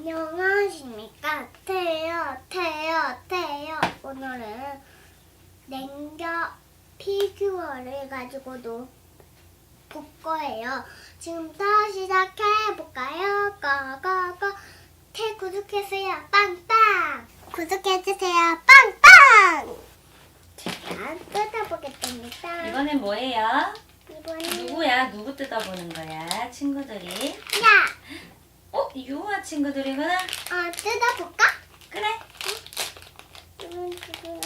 안녕하십니까? 태요 태요 태요. 오늘은 냉겨 피규어를 가지고 놀볼 거예요. 지금부터 시작해 볼까요? 고고고 태 구독해주세요. 빵빵. 구독해주세요. 빵빵. 자 뜯어보겠습니다. 이번엔 뭐예요? 이번엔 누구야? 누구 뜯어보는 거야? 친구들이? 야 어? 유아 친구들이구나? 어, 뜯어볼까? 그래. 두근, 두근.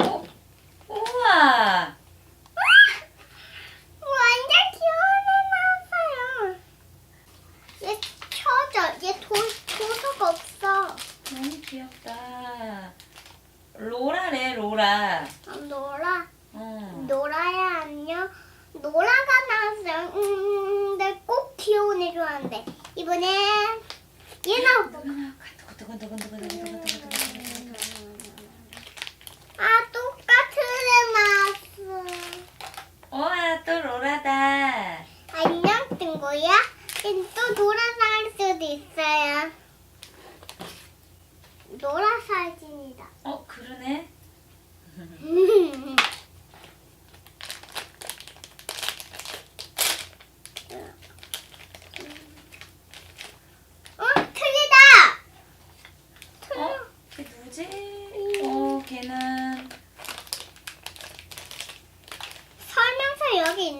어? 우와! 완전 귀여운 애 나왔어요. 얘 쳐져. 얘 도, 도서가 없어. 너무 귀엽다. 로라래, 로라. 어, 노라. 어. 노라야 안녕. 노라가 나왔어요. 음, 내꼭 귀여운 애 좋아하는데. 이번에 얘나 아 똑같은 애 나왔어. 어, 오아 또 로라다. 안녕 친구야. 또 돌아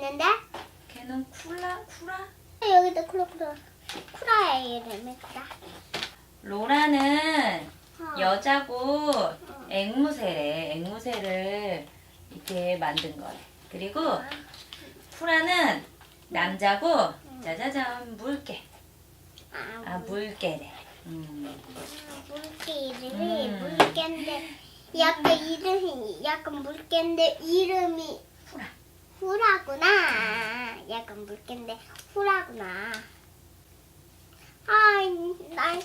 있는데 걔는 쿨라? 쿠라? 여기도 쿠라 쿠라 쿠라의 이름이 쿠라. 로라는 어. 여자고 앵무새래. 앵무새를 이렇게 만든 거래. 그리고 쿠라는 남자고 짜자잔 물개. 아, 아 물개래. 음. 물개 이름이 음. 물개인데 약간 이름이 약간 물개인데 이름이 후라. 후라구나. 약간 물개인데 후라구나. 아, 난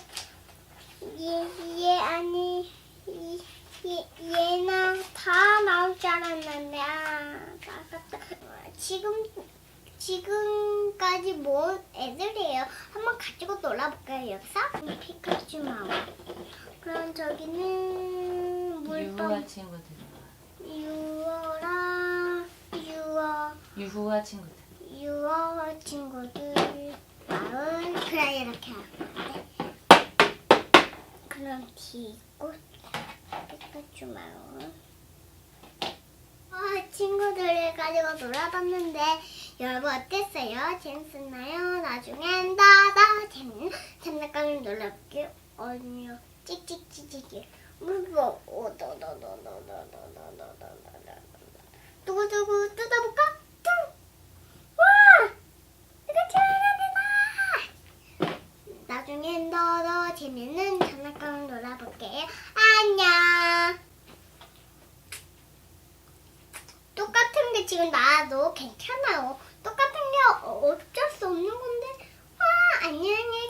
얘, 얘 아니 이- 얘, 얘나 다 나올 줄 알았는데 아, 아깝다. 지금 지금까지 모은 애들이에요. 한번 가지고 놀아볼까요 여기서? 피카츄 마우. 그럼 저기는 유후아 친구들. 유어라 유후아 친구들. 유어 친구들 마을 그래 이렇게 하는데 그럼 뒤꽃 피카츄 마을 아 친구들을 가지고 놀아봤는데 여러분 어땠어요? 재밌었나요? 나중엔 더더 재밌는 장난감을 놀아볼게요 아니요 찍찍찍찍이 무거 오 재밌는 장난감 놀아볼게요. 안녕. 똑같은 게 지금 나와도 괜찮아요. 똑같은 게 어쩔 수 없는 건데. 와, 안녕히